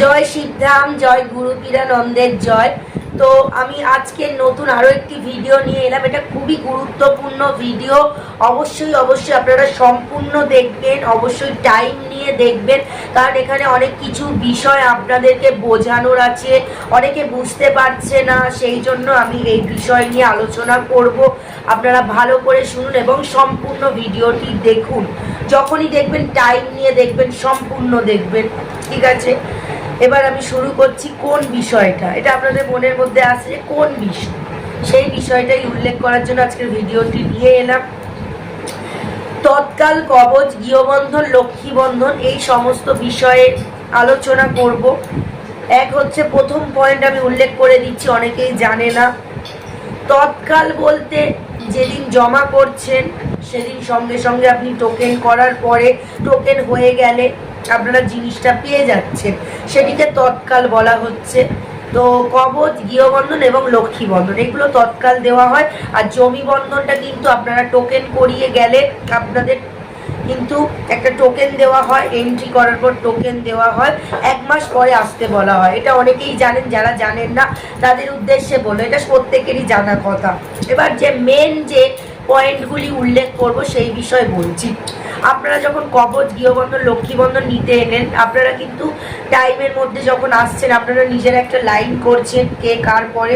জয় শিবধাম জয় গুরু পীরানন্দের জয়। তো আমি আজকে নতুন আরও একটি ভিডিও নিয়ে এলাম। এটা খুবই গুরুত্বপূর্ণ ভিডিও অবশ্যই অবশ্যই আপনারা সম্পূর্ণ দেখবেন, অবশ্যই টাইম নিয়ে দেখবেন। কারণ এখানে অনেক কিছু বিষয় আপনাদেরকে বোঝানোর আছে। অনেকে বুঝতে পারছে না, সেই জন্য আমি এই বিষয় নিয়ে আলোচনা করব। আপনারা ভালো করে শুনুন এবং সম্পূর্ণ ভিডিওটি দেখুন। যখনই দেখবেন টাইম নিয়ে দেখবেন, সম্পূর্ণ দেখবেন। ঠিক আছে? এবার আমি শুরু করছি কোন বিষয়টা? এটা আপনাদের মনের মধ্যে আসছে যে কোন বিষয় সেই বিষয়টাই উল্লেখ করার জন্য আজকের ভিডিওটি নিয়ে এলাম। তৎকাল কবচ, গৃহবন্ধন, লক্ষ্মীবন্ধন এই সমস্ত বিষয়ে আলোচনা করব। এক হচ্ছে প্রথম পয়েন্ট আমি উল্লেখ করে দিচ্ছি, অনেকেই জানে না। তৎকাল বলতে যেদিন জমা করছেন সেদিন সঙ্গে সঙ্গে আপনি টোকেন করার পরে টোকেন হয়ে গেলে আপনারা জিনিসটা পেয়ে যাচ্ছেন। সেটিকে তৎকাল বলা হচ্ছে। তো কবচ, গৃহবন্ধন এবং লক্ষ্মী বন্ধন এগুলো তৎকাল দেওয়া হয়। আর জমি বন্ধনটা কিন্তু আপনারা টোকেন করিয়ে গেলে আপনাদের কিন্তু একটা টোকেন দেওয়া হয় এন্ট্রি করার পর টোকেন দেওয়া হয়। এক মাস পরে আসতে বলা হয়। এটা অনেকেই জানেন, যারা জানেন না, তাদের উদ্দেশ্যে বলো। এটা প্রত্যেকেরই জানা কথা। এবার যে মেন যে পয়েন্টগুলি উল্লেখ করব, সেই বিষয়ে বলছি। আপনারা যখন কবচ, গৃহবন্ধন, লক্ষ্মীবন্ধন নিতে এলেন, আপনারা কিন্তু টাইমের মধ্যে যখন আসছেন, আপনারা নিজের একটা লাইন করছেন কে কার পরে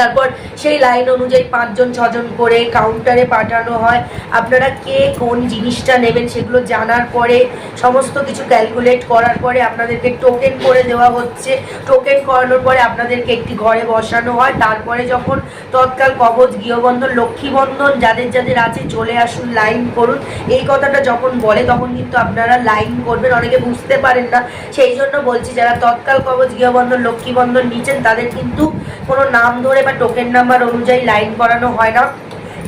তারপর সেই লাইন অনুযায়ী পাঁচজন, ছজন করে কাউন্টারে পাঠানো হয়। আপনারা কে কোন জিনিসটা নেবেন সেগুলো জানার পরে, সমস্ত কিছু ক্যালকুলেট করার পরে আপনাদেরকে টোকেন করে দেওয়া হচ্ছে। টোকেন করানোর পরে আপনাদেরকে একটি ঘরে বসানো হয়। তারপরে যখন তৎকাল কবচ, গৃহবন্ধন, লক্ষ্মীবন্ধন যাদের যাদের আছে, চলে আসুন লাইন করুন। এই কথাটা যখন বলে, তখন কিন্তু আপনারা লাইন করবেন। অনেকে বুঝতে পারেন না। সেই জন্য বলছি, যারা তৎকাল কবচ, গৃহবন্ধন, লক্ষ্মীবন্ধন নিচ্ছেন, তাদের কিন্তু কোনো নাম ধরে বা টোকেন নাম্বার অনুযায়ী লাইন করানো হয় না।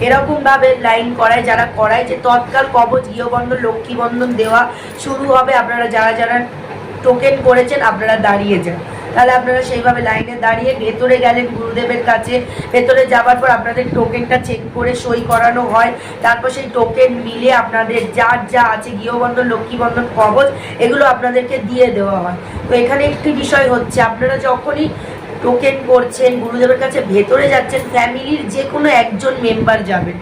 এরকমভাবে লাইন করায়, যারা করায় যে তৎকাল কবচ, গৃহবন্ধন, লক্ষ্মীবন্ধন দেওয়া শুরু হবে। আপনারা যারা যারা টোকেন করেছেন, আপনারা দাঁড়িয়ে যান। তাহলে আপনারা সেইভাবে লাইনে দাঁড়িয়ে ভেতরে গেলেন গুরুদেবের কাছে। ভেতরে যাবার পর আপনাদের টোকেনটা চেক করে সই করানো হয়। তারপর সেই টোকেন মিলে আপনাদের যার যা আছে, গৃহবন্ধন, লক্ষ্মীবন্ধন, কবচ, এগুলো আপনাদেরকে দিয়ে দেওয়া হয়। তো এখানে একটি বিষয় হচ্ছে, আপনারা যখনই টোকেন করছেন, গুরুদেবের কাছে ভেতরে যাচ্ছেন, ফ্যামিলির যে কোনো একজন মেম্বার যাবেন।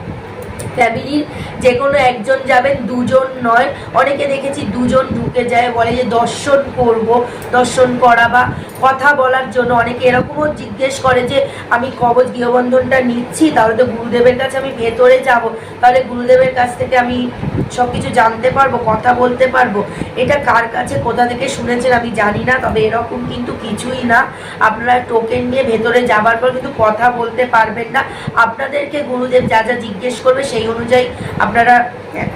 ফ্যামিলির যে কোনো একজন যাবেন, দুজন নয়, অনেকে দেখেছি দুজন ঢুকে যায়, বলে যে দর্শন করব, দর্শন করা বা কথা বলার জন্য। অনেকে এরকমও জিজ্ঞেস করে যে, আমি কবচ গৃহবন্ধনটা নিচ্ছি, তাহলে তো গুরুদেবের কাছে আমি ভেতরে যাব। তাহলে গুরুদেবের কাছ থেকে আমি সব কিছু জানতে পারব, কথা বলতে পারব। এটা কার কাছে, কোথা থেকে শুনেছেন আমি জানি না, তবে এরকম কিন্তু কিছুই না। আপনারা টোকেন নিয়ে ভেতরে যাবার পর কিন্তু কথা বলতে পারবেন না। আপনাদেরকে গুরুদেব যা যা জিজ্ঞেস করবে সেই অনুযায়ী আপনারা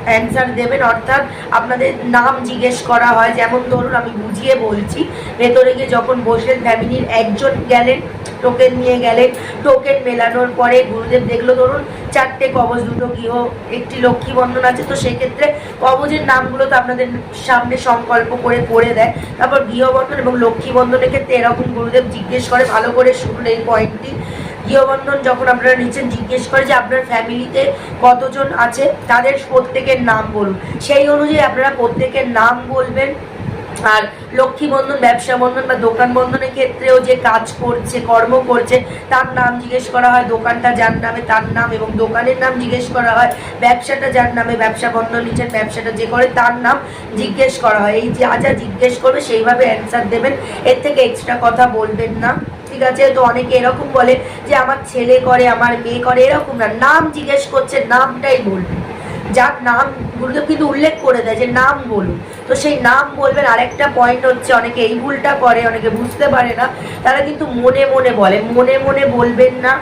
অ্যান্সার দেবেন। অর্থাৎ আপনাদের নাম জিজ্ঞেস করা হয়। যেমন ধরুন আমি বুঝিয়ে বলছি, ভেতরে গিয়ে যখন বসলেন ফ্যামিলির একজন গেলেন টোকেন নিয়ে গেলেন। টোকেন মেলানোর পরে গুরুদেব দেখল, ধরুন চারটে কবচ দুটো গৃহ, একটি লক্ষ্মী বন্ধন আছে। তো সেক্ষেত্রে কবচের নামগুলো তো আপনাদের সামনে সংকল্প করে পড়ে দেয়। তারপর গৃহবন্ধন এবং লক্ষ্মী বন্ধনের ক্ষেত্রে এরকম গুরুদেব জিজ্ঞেস করে, ভালো করে শুনুন এই পয়েন্টটি গৃহবন্ধন যখন আপনারা নিচ্ছেন, জিজ্ঞেস করে যে আপনার ফ্যামিলিতে কতজন আছে? তাদের প্রত্যেকের নাম বলুন। সেই অনুযায়ী আপনারা প্রত্যেকের নাম বলবেন। আর লক্ষ্মী বন্ধন, ব্যবসা বন্ধন বা দোকান বন্ধনের ক্ষেত্রেও যে কাজ করছে, কর্ম করছে, তার নাম জিজ্ঞেস করা হয়, দোকানটা যার নামে তার নাম এবং দোকানের নাম জিজ্ঞেস করা হয়, ব্যবসাটা যার নামে ব্যবসা বন্ধন নিচ্ছেন ব্যবসাটা যে করে তার নাম জিজ্ঞেস করা হয়। এই যা যা জিজ্ঞেস করবে সেইভাবে অ্যান্সার দেবেন। এর থেকে এক্সট্রা কথা বলবেন না, ঠিক আছে? তো অনেকে এরকম বলে যে, আমার ছেলে করে, আমার মেয়ে করে, এরকম না। নাম জিজ্ঞেস করছে, নামটাই বলবেন যার নাম গুরুদেব কিন্তু উল্লেখ করে দেয় যে নাম বলুন। তো সেই নাম বলবেন, আরেকটা পয়েন্ট হচ্ছে, অনেকে এই ভুলটা করে, অনেকে বুঝতে পারে না। তারা কিন্তু মনে মনে বলে, মনে মনে বলবেন না।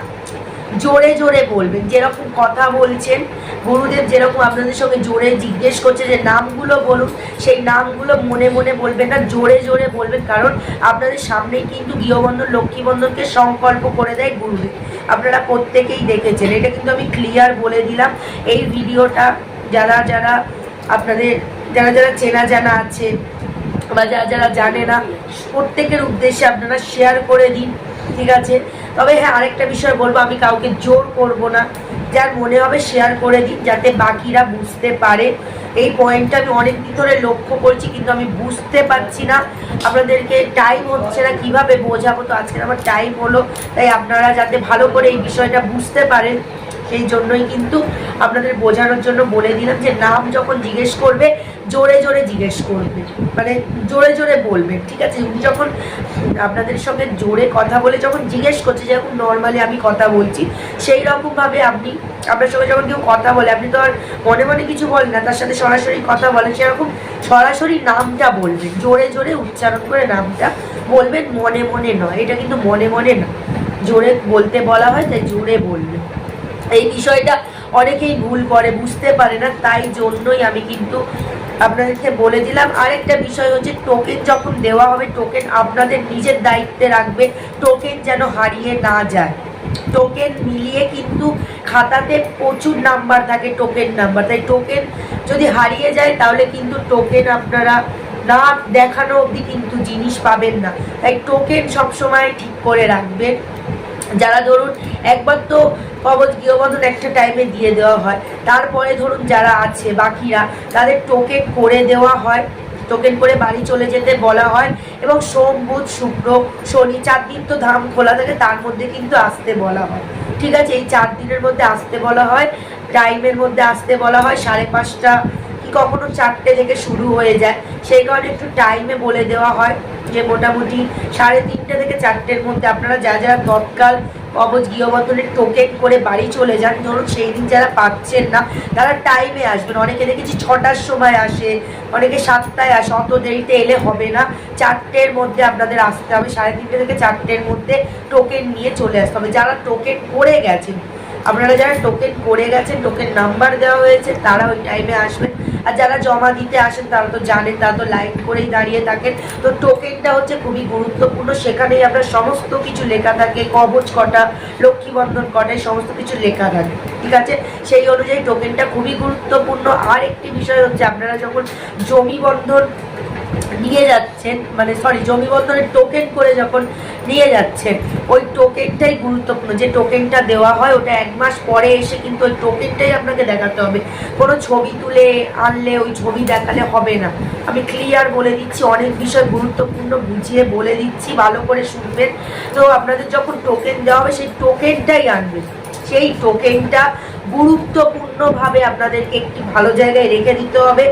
জোরে জোরে বলবেন, যেরকম কথা বলছেন, গুরুদেব যেরকম আপনাদের সঙ্গে জোরে জিজ্ঞেস করছে যে নামগুলো বলুন, সেই নামগুলো মনে মনে বলবেন না, জোরে জোরে বলবেন, কারণ আপনাদের সামনেই কিন্তু গৃহবন্ধন, লক্ষ্মীবন্ধনকে সংকল্প করে দেয় গুরুদেব। আপনারা প্রত্যেকেই দেখেছেন, এটা কিন্তু আমি ক্লিয়ার বলে দিলাম। এই ভিডিওটা যারা যারা আপনাদের, যারা যারা চেনা জানা আছে বা যারা যারা জানে না, প্রত্যেকের উদ্দেশ্যে আপনারা শেয়ার করে দিন। ঠিক আছে? তবে হ্যাঁ আরেকটা বিষয় বলব, আমি কাউকে জোর করব না। যার মনে হবে শেয়ার করে দিন যাতে বাকিরা বুঝতে পারে। এই পয়েন্টটা আমি অনেক দিন ধরে লক্ষ্য করছি, কিন্তু আমি বুঝতে পারছি না। আপনাদেরকে টাইম হচ্ছে না, কীভাবে বোঝাবো? তো আজকে আমার টাইম হলো, তাই আপনারা যাতে ভালো করে এই বিষয়টা বুঝতে পারেন, সেই জন্যই কিন্তু আপনাদের বোঝানোর জন্য বলে দিলাম যে নাম যখন জিজ্ঞেস করবে জোরে জোরে জিজ্ঞেস করবে মানে জোরে জোরে বলবে, ঠিক আছে? উনি যখন আপনাদের সঙ্গে জোরে কথা বলে যখন জিজ্ঞেস করছে যেরকম নর্মালি আমি কথা বলছি। সেই রকমভাবে আপনি, আপনার সঙ্গে যখন কেউ কথা বলে, আপনি তো আর মনে মনে কিছু বলেন না, তার সাথে সরাসরি কথা বলেন সেরকম সরাসরি নামটা বলবেন জোরে জোরে উচ্চারণ করে নামটা বলবেন মনে মনে নয়, এটা কিন্তু মনে মনে না। জোরে বলতে বলা হয়, তাই জোরে বলবেন এই বিষয়টা অনেকেই ভুল করে, বুঝতে পারে না, তাই জন্যই আমি কিন্তু আপনাদেরকে বলে দিলাম। আরেকটা বিষয় হচ্ছে টোকেন যখন দেওয়া হবে টোকেন আপনাদের নিজের দায়িত্বে রাখবে। টোকেন যেন হারিয়ে না যায়। টোকেন মিলিয়ে কিন্তু খাতাতে প্রচুর নাম্বার থাকে টোকেন নাম্বার তাই টোকেন যদি হারিয়ে যায়, তাহলে কিন্তু টোকেন আপনারা না দেখানো অবধি কিন্তু জিনিস পাবেন না। তাই টোকেন সবসময় ঠিক করে রাখবেন। যারা ধরুন একবার তো কবচ গৃহবন্ধন একটা টাইমে দিয়ে দেওয়া হয়, তারপরে ধরুন যারা আছে, বাকিরা, তাদের টোকেন করে দেওয়া হয় টোকেন করে বাড়ি চলে যেতে বলা হয় এবং সোম, বুধ, শুক্র, শনি চার দিন তো ধাম খোলা থাকে, তার মধ্যে কিন্তু আসতে বলা হয়। ঠিক আছে, এই চার দিনের মধ্যে আসতে বলা হয় টাইমের মধ্যে আসতে বলা হয়, সাড়ে পাঁচটা কখনো চারটে থেকে শুরু হয়ে যায়। সেই কারণে একটু টাইমে বলে দেওয়া হয় যে মোটামুটি সাড়ে তিনটে থেকে চারটের মধ্যে আপনারা যা যারা তৎকাল কবচ গৃহবন্ধনের টোকেন করে বাড়ি চলে যান, ধরুন সেই দিন যারা পাচ্ছেন না, তারা টাইমে আসবেন। অনেকে দেখেছি ছটার সময় আসে, অনেকে সাতটায় আসে, অত দেরিতে এলে হবে না। চারটের মধ্যে আপনাদের আসতে হবে, সাড়ে তিনটে থেকে চারটের মধ্যে টোকেন নিয়ে চলে আসতে হবে। যারা টোকেন করে গেছেন, আপনারা যারা টোকেন করে গেছেন টোকেন নাম্বার দেওয়া হয়েছে, তারা ওই টাইমে আসবেন। আর যারা জমা দিতে আসেন, তারা তো জানেন, তারা তো লাইন করেই দাঁড়িয়ে থাকেন। তো টোকেনটা হচ্ছে খুবই গুরুত্বপূর্ণ। সেখানেই আপনার সমস্ত কিছু লেখা থাকে, কবচ কটা, লক্ষ্মীবন্ধন কটা সমস্ত কিছু লেখা থাকে, ঠিক আছে? সেই অনুযায়ী টোকেনটা খুবই গুরুত্বপূর্ণ। আর একটি বিষয় হচ্ছে, আপনারা যখন জমি বন্ধন নিয়ে যাচ্ছেন মানে সরি জমি বন্ধনের টোকেন করে যখন নিয়ে যাচ্ছেন ওই টোকেনটাই গুরুত্বপূর্ণ। যে টোকেনটা দেওয়া হয়, ওটা এক মাস পরে এসে কিন্তু ওই টোকেনটাই আপনাকে দেখাতে হবে। কোনো ছবি তুলে আনলে, ওই ছবি দেখালে হবে না। আমি ক্লিয়ার বলে দিচ্ছি, অনেক বিষয় গুরুত্বপূর্ণ বুঝিয়ে বলে দিচ্ছি, ভালো করে শুনবেন। তো আপনাদের যখন টোকেন দেওয়া হবে, সেই টোকেনটাই আনবেন। সেই টোকেনটা গুরুত্বপূর্ণভাবে আপনাদেরকে একটি ভালো জায়গায় রেখে দিতে হবে।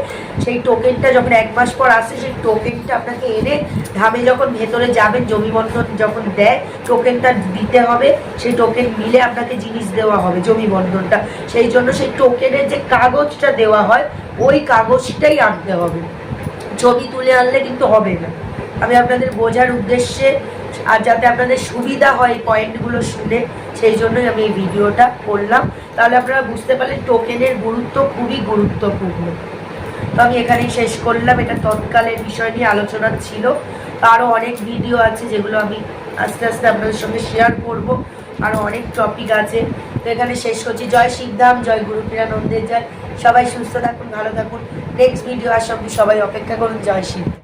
সেই টোকেনটা যখন এক মাস পর আসে সেই টোকেনটা আপনাকে এনে ধামে যখন ভেতরে যাবেন জমি বন্ধন যখন দেয় টোকেনটা দিতে হবে। সেই টোকেন মিলে আপনাকে জিনিস দেওয়া হবে জমি বন্ধনটা সেই জন্য সেই টোকেনের যে কাগজটা দেওয়া হয়, ওই কাগজটাই আনতে হবে। ছবি তুলে আনলে কিন্তু হবে না। আমি আপনাদের বোঝার উদ্দেশ্যে আর যাতে আপনাদের সুবিধা হয় পয়েন্টগুলো শুনে, সেই জন্যই আমি এই ভিডিওটা করলাম। তাহলে আপনারা বুঝতে পারলেন টোকেনের গুরুত্ব খুবই গুরুত্বপূর্ণ। তো আমি এখানেই শেষ করলাম। এটা তৎকালের বিষয় নিয়ে আলোচনা ছিল। আরও অনেক ভিডিও আছে যেগুলো আমি আস্তে আস্তে আপনাদের সঙ্গে শেয়ার করব। আরও অনেক টপিক আছে। তো এখানে শেষ করছি। জয় শিবধাম জয় গুরু পীরানন্দের জয়। সবাই সুস্থ থাকুন, ভালো থাকুন। নেক্সট ভিডিও আসার সবাই অপেক্ষা করুন। জয় শিব